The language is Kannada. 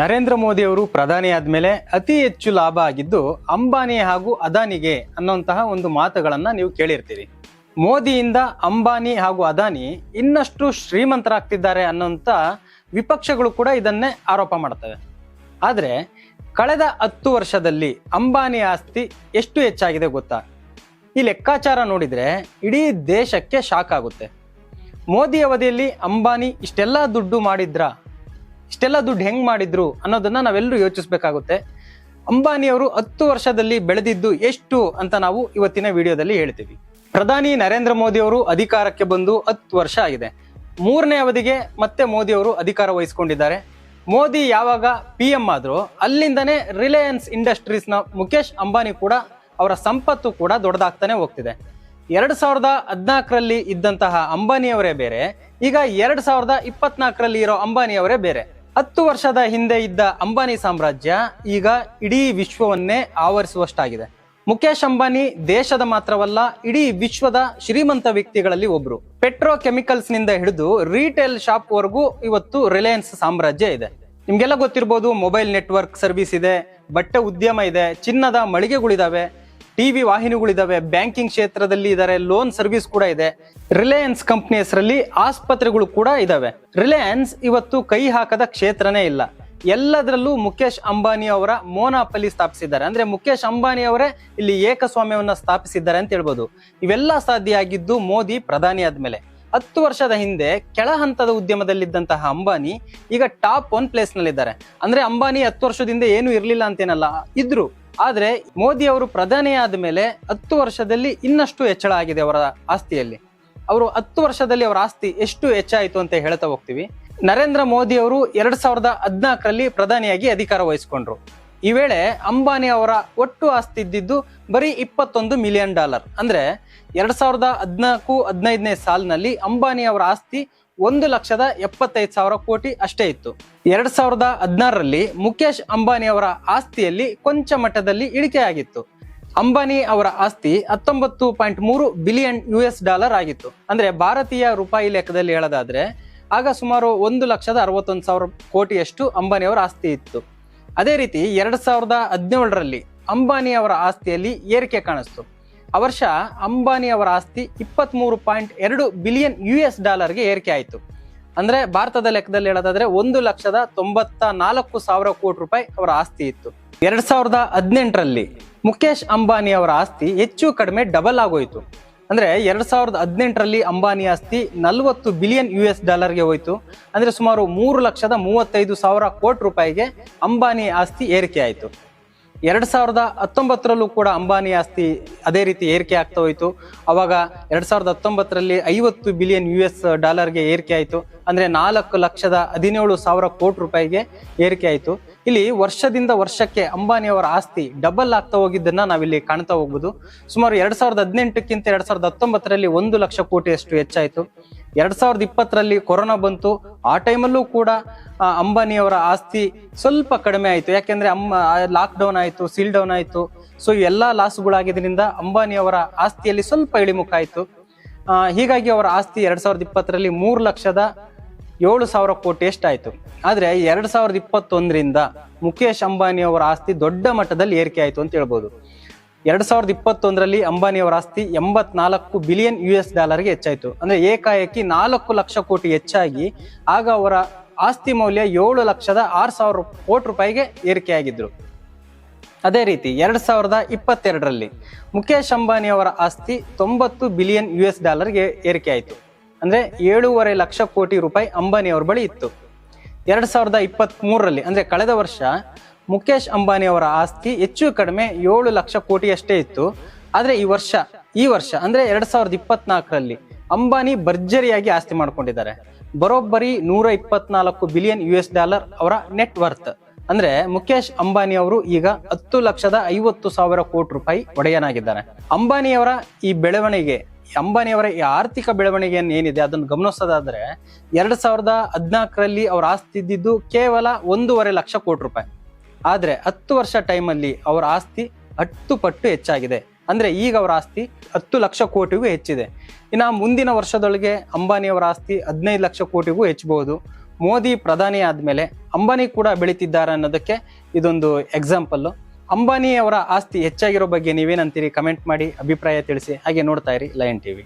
ನರೇಂದ್ರ ಮೋದಿ ಅವರು ಪ್ರಧಾನಿ ಆದ್ಮೇಲೆ ಅತಿ ಹೆಚ್ಚು ಲಾಭ ಆಗಿದ್ದು ಅಂಬಾನಿ ಹಾಗೂ ಅದಾನಿಗೆ ಅನ್ನುವಂತಹ ಒಂದು ಮಾತುಗಳನ್ನು ನೀವು ಕೇಳಿರ್ತೀರಿ. ಮೋದಿಯಿಂದ ಅಂಬಾನಿ ಹಾಗೂ ಅದಾನಿ ಇನ್ನಷ್ಟು ಶ್ರೀಮಂತರಾಗ್ತಿದ್ದಾರೆ ಅನ್ನೋಂಥ ವಿಪಕ್ಷಗಳು ಕೂಡ ಇದನ್ನೇ ಆರೋಪ ಮಾಡ್ತವೆ. ಆದರೆ ಕಳೆದ ಹತ್ತು ವರ್ಷದಲ್ಲಿ ಅಂಬಾನಿ ಆಸ್ತಿ ಎಷ್ಟು ಹೆಚ್ಚಾಗಿದೆ ಗೊತ್ತಾ? ಈ ಲೆಕ್ಕಾಚಾರ ನೋಡಿದ್ರೆ ಇಡೀ ದೇಶಕ್ಕೆ ಶಾಕ್ ಆಗುತ್ತೆ. ಮೋದಿ ಅವಧಿಯಲ್ಲಿ ಅಂಬಾನಿ ಇಷ್ಟೆಲ್ಲ ದುಡ್ಡು ಮಾಡಿದ್ರ? ಇಷ್ಟೆಲ್ಲ ದುಡ್ಡು ಹೆಂಗ್ ಮಾಡಿದ್ರು ಅನ್ನೋದನ್ನ ನಾವೆಲ್ಲರೂ ಯೋಚಿಸಬೇಕಾಗುತ್ತೆ. ಅಂಬಾನಿಯವರು ಹತ್ತು ವರ್ಷದಲ್ಲಿ ಬೆಳೆದಿದ್ದು ಎಷ್ಟು ಅಂತ ನಾವು ಇವತ್ತಿನ ವಿಡಿಯೋದಲ್ಲಿ ಹೇಳ್ತೀವಿ. ಪ್ರಧಾನಿ ನರೇಂದ್ರ ಮೋದಿ ಅವರು ಅಧಿಕಾರಕ್ಕೆ ಬಂದು ಹತ್ತು ವರ್ಷ ಆಗಿದೆ. ಮೂರನೇ ಅವಧಿಗೆ ಮತ್ತೆ ಮೋದಿ ಅವರು ಅಧಿಕಾರ ವಹಿಸ್ಕೊಂಡಿದ್ದಾರೆ. ಮೋದಿ ಯಾವಾಗ ಪಿ ಎಂ ಆದ್ರು ಅಲ್ಲಿಂದನೇ ರಿಲಯನ್ಸ್ ಇಂಡಸ್ಟ್ರೀಸ್ನ ಮುಖೇಶ್ ಅಂಬಾನಿ ಕೂಡ ಅವರ ಸಂಪತ್ತು ಕೂಡ ದೊಡ್ಡದಾಗ್ತಾನೆ ಹೋಗ್ತಿದೆ. ಎರಡ್ ಸಾವಿರದ ಹದಿನಾಲ್ಕರಲ್ಲಿ ಇದ್ದಂತಹ ಅಂಬಾನಿಯವರೇ ಬೇರೆ, ಈಗ ಎರಡ್ ಸಾವಿರದ ಇಪ್ಪತ್ನಾಲ್ಕರಲ್ಲಿ ಇರೋ ಅಂಬಾನಿಯವರೇ ಬೇರೆ. ಹತ್ತು ವರ್ಷದ ಹಿಂದೆ ಇದ್ದ ಅಂಬಾನಿ ಸಾಮ್ರಾಜ್ಯ ಈಗ ಇಡೀ ವಿಶ್ವವನ್ನೇ ಆವರಿಸುವಷ್ಟಾಗಿದೆ. ಮುಖೇಶ್ ಅಂಬಾನಿ ದೇಶದ ಮಾತ್ರವಲ್ಲ, ಇಡೀ ವಿಶ್ವದ ಶ್ರೀಮಂತ ವ್ಯಕ್ತಿಗಳಲ್ಲಿ ಒಬ್ರು. ಪೆಟ್ರೋ ಕೆಮಿಕಲ್ಸ್ನಿಂದ ಹಿಡಿದು ರೀಟೇಲ್ ಶಾಪ್ ವರೆಗೂ ಇವತ್ತು ರಿಲಯನ್ಸ್ ಸಾಮ್ರಾಜ್ಯ ಇದೆ. ನಿಮ್ಗೆಲ್ಲ ಗೊತ್ತಿರ್ಬೋದು, ಮೊಬೈಲ್ ನೆಟ್ವರ್ಕ್ ಸರ್ವಿಸ್ ಇದೆ, ಬಟ್ಟೆ ಉದ್ಯಮ ಇದೆ, ಚಿನ್ನದ ಮಳಿಗೆಗಳಿದಾವೆ. ಟಿವಿ ವಾಹಿನಿಗಳಿದ್ದಾವೆ ಬ್ಯಾಂಕಿಂಗ್ ಕ್ಷೇತ್ರದಲ್ಲಿ ಇದ್ದಾರೆ ಲೋನ್ ಸರ್ವಿಸ್ ಕೂಡ ಇದೆ. ರಿಲಯನ್ಸ್ ಕಂಪ್ನಿ ಹೆಸರಲ್ಲಿ ಆಸ್ಪತ್ರೆಗಳು ಕೂಡ ಇದಾವೆ. ರಿಲಯನ್ಸ್ ಇವತ್ತು ಕೈ ಹಾಕದ ಕ್ಷೇತ್ರನೇ ಇಲ್ಲ. ಎಲ್ಲದರಲ್ಲೂ ಮುಖೇಶ್ ಅಂಬಾನಿ ಅವರ ಮೋನಾಪಲ್ಲಿ ಸ್ಥಾಪಿಸಿದ್ದಾರೆ. ಅಂದ್ರೆ ಮುಖೇಶ್ ಅಂಬಾನಿ ಅವರೇ ಇಲ್ಲಿ ಏಕಸ್ವಾಮ್ಯವನ್ನ ಸ್ಥಾಪಿಸಿದ್ದಾರೆ ಅಂತ ಹೇಳ್ಬೋದು. ಇವೆಲ್ಲ ಸಾಧ್ಯ ಆಗಿದ್ದು ಮೋದಿ ಪ್ರಧಾನಿ ಆದ್ಮೇಲೆ. ಹತ್ತು ವರ್ಷದ ಹಿಂದೆ ಕೆಳ ಹಂತದ ಉದ್ಯಮದಲ್ಲಿದ್ದಂತಹ ಅಂಬಾನಿ ಈಗ ಟಾಪ್ ಒನ್ ಪ್ಲೇಸ್ ನಲ್ಲಿದ್ದಾರೆ ಅಂದ್ರೆ ಅಂಬಾನಿ ಹತ್ತು ವರ್ಷದಿಂದ ಏನು ಇರಲಿಲ್ಲ ಅಂತೇನಲ್ಲ, ಇದ್ರು. ಆದ್ರೆ ಮೋದಿ ಅವರು ಪ್ರಧಾನಿ ಆದ್ಮೇಲೆ ಹತ್ತು ವರ್ಷದಲ್ಲಿ ಇನ್ನಷ್ಟು ಹೆಚ್ಚಳ ಆಗಿದೆ ಅವರ ಆಸ್ತಿಯಲ್ಲಿ. ಅವರು ಹತ್ತು ವರ್ಷದಲ್ಲಿ ಅವರ ಆಸ್ತಿ ಎಷ್ಟು ಹೆಚ್ಚಾಯಿತು ಅಂತ ಹೇಳ್ತಾ ಹೋಗ್ತೀವಿ. ನರೇಂದ್ರ ಮೋದಿ ಅವರು ಎರಡ್ ಸಾವಿರದ ಹದಿನಾಲ್ಕರಲ್ಲಿ ಪ್ರಧಾನಿಯಾಗಿ ಅಧಿಕಾರ ವಹಿಸಿಕೊಂಡ್ರು. ಈ ವೇಳೆ ಅಂಬಾನಿ ಅವರ ಒಟ್ಟು ಆಸ್ತಿ ಇದ್ದಿದ್ದು ಬರೀ ಇಪ್ಪತ್ತೊಂದು ಮಿಲಿಯನ್ ಡಾಲರ್. ಅಂದ್ರೆ ಎರಡ್ ಸಾವಿರದ ಹದಿನಾಲ್ಕು ಹದಿನೈದನೇ ಸಾಲಿನಲ್ಲಿ ಅಂಬಾನಿ ಅವರ ಆಸ್ತಿ ಒಂದು ಲಕ್ಷದ ಎಪ್ಪತ್ತೈದು ಸಾವಿರ ಕೋಟಿ ಅಷ್ಟೇ ಇತ್ತು. ಎರಡ್ ಸಾವಿರದ ಹದಿನಾರರಲ್ಲಿ ಮುಖೇಶ್ ಅಂಬಾನಿ ಅವರ ಆಸ್ತಿಯಲ್ಲಿ ಕೊಂಚ ಮಟ್ಟದಲ್ಲಿ ಇಳಿಕೆಯಾಗಿತ್ತು. ಅಂಬಾನಿ ಅವರ ಆಸ್ತಿ ಹತ್ತೊಂಬತ್ತು ಪಾಯಿಂಟ್ ಮೂರು ಬಿಲಿಯನ್ ಯು ಎಸ್ ಡಾಲರ್ ಆಗಿತ್ತು. ಅಂದ್ರೆ ಭಾರತೀಯ ರೂಪಾಯಿ ಲೆಕ್ಕದಲ್ಲಿ ಹೇಳೋದಾದ್ರೆ, ಆಗ ಸುಮಾರು ಒಂದು ಲಕ್ಷದ ಅರವತ್ತೊಂದು ಸಾವಿರ ಕೋಟಿಯಷ್ಟು ಅಂಬಾನಿ ಅವರ ಆಸ್ತಿ ಇತ್ತು. ಅದೇ ರೀತಿ ಎರಡ್ ಸಾವಿರದ ಹದಿನೇಳರಲ್ಲಿ ಅಂಬಾನಿ ಅವರ ಆಸ್ತಿಯಲ್ಲಿ ಏರಿಕೆ ಕಾಣಿಸ್ತು. ಆ ವರ್ಷ ಅಂಬಾನಿ ಅವರ ಆಸ್ತಿ ಇಪ್ಪತ್ಮೂರು ಪಾಯಿಂಟ್ ಎರಡು ಬಿಲಿಯನ್ ಯು ಎಸ್ ಡಾಲರ್ಗೆ ಏರಿಕೆ ಆಯಿತು. ಅಂದರೆ ಭಾರತದ ಲೆಕ್ಕದಲ್ಲಿ ಹೇಳೋದಾದ್ರೆ ಒಂದು ಲಕ್ಷದ ತೊಂಬತ್ತ ನಾಲ್ಕು ಸಾವಿರ ಕೋಟಿ ರೂಪಾಯಿ ಅವರ ಆಸ್ತಿ ಇತ್ತು. ಎರಡು ಸಾವಿರದ ಹದಿನೆಂಟರಲ್ಲಿ ಮುಖೇಶ್ ಅಂಬಾನಿ ಅವರ ಆಸ್ತಿ ಹೆಚ್ಚು ಕಡಿಮೆ ಡಬಲ್ ಆಗೋಯಿತು. ಅಂದರೆ ಎರಡು ಸಾವಿರದ ಹದಿನೆಂಟರಲ್ಲಿ ಅಂಬಾನಿ ಆಸ್ತಿ ನಲವತ್ತು ಬಿಲಿಯನ್ ಯು ಎಸ್ ಡಾಲರ್ಗೆ ಹೋಯಿತು. ಅಂದರೆ ಸುಮಾರು ಮೂರು ಲಕ್ಷದ ಮೂವತ್ತೈದು ಸಾವಿರ ಕೋಟಿ ರೂಪಾಯಿಗೆ ಅಂಬಾನಿ ಆಸ್ತಿ ಏರಿಕೆ ಆಯಿತು. ಎರಡ್ ಸಾವಿರದ ಹತ್ತೊಂಬತ್ತರಲ್ಲೂ ಕೂಡ ಅಂಬಾನಿ ಆಸ್ತಿ ಅದೇ ರೀತಿ ಏರಿಕೆ ಆಗ್ತಾ ಹೋಯಿತು. ಅವಾಗ ಎರಡು ಸಾವಿರದ ಹತ್ತೊಂಬತ್ತರಲ್ಲಿ ಐವತ್ತು ಬಿಲಿಯನ್ ಯು ಎಸ್ ಡಾಲರ್ಗೆ ಏರಿಕೆ ಆಯಿತು. ಅಂದರೆ ನಾಲ್ಕು ಲಕ್ಷದ ಹದಿನೇಳು ಸಾವಿರ ಕೋಟಿ ರೂಪಾಯಿಗೆ ಏರಿಕೆ ಆಯಿತು. ಇಲ್ಲಿ ವರ್ಷದಿಂದ ವರ್ಷಕ್ಕೆ ಅಂಬಾನಿ ಅವರ ಆಸ್ತಿ ಡಬಲ್ ಆಗ್ತಾ ಹೋಗಿದ್ದನ್ನು ನಾವಿಲ್ಲಿ ಕಾಣ್ತಾ ಹೋಗ್ಬೋದು. ಸುಮಾರು ಎರಡು ಸಾವಿರದ ಹದಿನೆಂಟಕ್ಕಿಂತ ಎರಡು ಸಾವಿರದ ಹತ್ತೊಂಬತ್ತರಲ್ಲಿ ಒಂದು ಲಕ್ಷ ಕೋಟಿಯಷ್ಟು ಹೆಚ್ಚಾಯಿತು. ಎರಡ್ ಸಾವಿರದ ಇಪ್ಪತ್ತರಲ್ಲಿ ಕೊರೋನಾ ಬಂತು. ಆ ಟೈಮಲ್ಲೂ ಕೂಡ ಅಂಬಾನಿ ಅವರ ಆಸ್ತಿ ಸ್ವಲ್ಪ ಕಡಿಮೆ ಆಯಿತು. ಯಾಕೆಂದ್ರೆ ಅಮ್ಮ ಲಾಕ್ ಡೌನ್ ಆಯಿತು ಸೀಲ್ ಡೌನ್ ಆಯಿತು. ಸೊ ಎಲ್ಲ ಲಾಸ್ಗಳಾಗಿದ್ದರಿಂದ ಅಂಬಾನಿ ಅವರ ಆಸ್ತಿಯಲ್ಲಿ ಸ್ವಲ್ಪ ಇಳಿಮುಖ ಆಯಿತು. ಹೀಗಾಗಿ ಅವರ ಆಸ್ತಿ ಎರಡ್ ಸಾವಿರದ ಇಪ್ಪತ್ತರಲ್ಲಿ ಮೂರು ಲಕ್ಷದ ಏಳು ಸಾವಿರ ಕೋಟಿ ಎಷ್ಟಾಯಿತು ಆದರೆ ಎರಡು ಸಾವಿರದ ಇಪ್ಪತ್ತೊಂದರಿಂದ ಮುಖೇಶ್ ಅಂಬಾನಿ ಅವರ ಆಸ್ತಿ ದೊಡ್ಡ ಮಟ್ಟದಲ್ಲಿ ಏರಿಕೆ ಆಯಿತು ಅಂತ ಹೇಳ್ಬೋದು. ಎರಡ್ ಸಾವಿರದ ಇಪ್ಪತ್ತೊಂದರಲ್ಲಿ ಅಂಬಾನಿ ಅವರ ಆಸ್ತಿ ಎಂಬತ್ನಾಲ್ಕು ಬಿಲಿಯನ್ ಯು ಎಸ್ ಡಾಲರ್ಗೆ ಹೆಚ್ಚಾಯಿತು. ಅಂದ್ರೆ ಏಕಾಏಕಿ ನಾಲ್ಕು ಲಕ್ಷ ಕೋಟಿ ಹೆಚ್ಚಾಗಿ ಆಗ ಅವರ ಆಸ್ತಿ ಮೌಲ್ಯ ಏಳು ಲಕ್ಷದ ಆರು ಸಾವಿರ ಕೋಟಿ ರೂಪಾಯಿಗೆ ಏರಿಕೆಯಾಗಿದ್ರು. ಅದೇ ರೀತಿ ಎರಡು ಸಾವಿರದ ಇಪ್ಪತ್ತೆರಡರಲ್ಲಿ ಮುಖೇಶ್ ಅಂಬಾನಿ ಅವರ ಆಸ್ತಿ ತೊಂಬತ್ತು ಬಿಲಿಯನ್ ಯು ಎಸ್ ಡಾಲರ್ಗೆ ಏರಿಕೆಯಾಯಿತು. ಅಂದ್ರೆ ಏಳೂವರೆ ಲಕ್ಷ ಕೋಟಿ ರೂಪಾಯಿ ಅಂಬಾನಿ ಅವರ ಬಳಿ ಇತ್ತು. ಎರಡು ಸಾವಿರದ ಇಪ್ಪತ್ತ್ ಮೂರರಲ್ಲಿ ಅಂದ್ರೆ ಕಳೆದ ವರ್ಷ ಮುಖೇಶ್ ಅಂಬಾನಿ ಅವರ ಆಸ್ತಿ ಹೆಚ್ಚು ಕಡಿಮೆ ಏಳು ಲಕ್ಷ ಕೋಟಿಯಷ್ಟೇ ಇತ್ತು. ಆದರೆ ಈ ವರ್ಷ ಈ ವರ್ಷ, ಅಂದ್ರೆ ಎರಡ್ ಸಾವಿರದ ಇಪ್ಪತ್ನಾಲ್ಕರಲ್ಲಿ ಅಂಬಾನಿ ಭರ್ಜರಿಯಾಗಿ ಆಸ್ತಿ ಮಾಡ್ಕೊಂಡಿದ್ದಾರೆ. ಬರೋಬ್ಬರಿ ನೂರ ಇಪ್ಪತ್ನಾಲ್ಕು ಬಿಲಿಯನ್ ಯು ಎಸ್ ಡಾಲರ್ ಅವರ ನೆಟ್ ವರ್ತ್. ಅಂದ್ರೆ ಮುಖೇಶ್ ಅಂಬಾನಿ ಅವರು ಈಗ ಹತ್ತು ಲಕ್ಷದ ಐವತ್ತು ಸಾವಿರ ಕೋಟಿ ರೂಪಾಯಿ ಒಡೆಯನಾಗಿದ್ದಾರೆ. ಅಂಬಾನಿಯವರ ಈ ಬೆಳವಣಿಗೆ, ಅಂಬಾನಿಯವರ ಈ ಆರ್ಥಿಕ ಬೆಳವಣಿಗೆ ಏನಿದೆ ಅದನ್ನು ಗಮನಿಸೋದಾದ್ರೆ, ಎರಡ್ ಸಾವಿರದ ಹದಿನಾಲ್ಕರಲ್ಲಿ ಅವರ ಆಸ್ತಿ ಇದ್ದಿದ್ದು ಕೇವಲ ಒಂದೂವರೆ ಲಕ್ಷ ಕೋಟಿ ರೂಪಾಯಿ. ಆದ್ರೆ ಹತ್ತು ವರ್ಷ ಟೈಮಲ್ಲಿ ಅವರ ಆಸ್ತಿ ಹತ್ತು ಪಟ್ಟು ಹೆಚ್ಚಾಗಿದೆ. ಅಂದರೆ ಈಗ ಅವರ ಆಸ್ತಿ ಹತ್ತು ಲಕ್ಷ ಕೋಟಿಗೂ ಹೆಚ್ಚಿದೆ. ಇನ್ನು ಮುಂದಿನ ವರ್ಷದೊಳಗೆ ಅಂಬಾನಿಯವರ ಆಸ್ತಿ ಹದಿನೈದು ಲಕ್ಷ ಕೋಟಿಗೂ ಹೆಚ್ಚಬಹುದು. ಮೋದಿ ಪ್ರಧಾನಿ ಆದಮೇಲೆ ಅಂಬಾನಿ ಕೂಡ ಬೆಳೀತಿದ್ದಾರೆ ಅನ್ನೋದಕ್ಕೆ ಇದೊಂದು ಎಕ್ಸಾಂಪಲ್ಲು ಅಂಬಾನಿಯವರ ಆಸ್ತಿ ಹೆಚ್ಚಾಗಿರೋ ಬಗ್ಗೆ ನೀವೇನಂತೀರಿ? ಕಮೆಂಟ್ ಮಾಡಿ, ಅಭಿಪ್ರಾಯ ತಿಳಿಸಿ, ಹಾಗೆ ನೋಡ್ತಾ ಇರಿ ಲಯನ್ ಟಿವಿ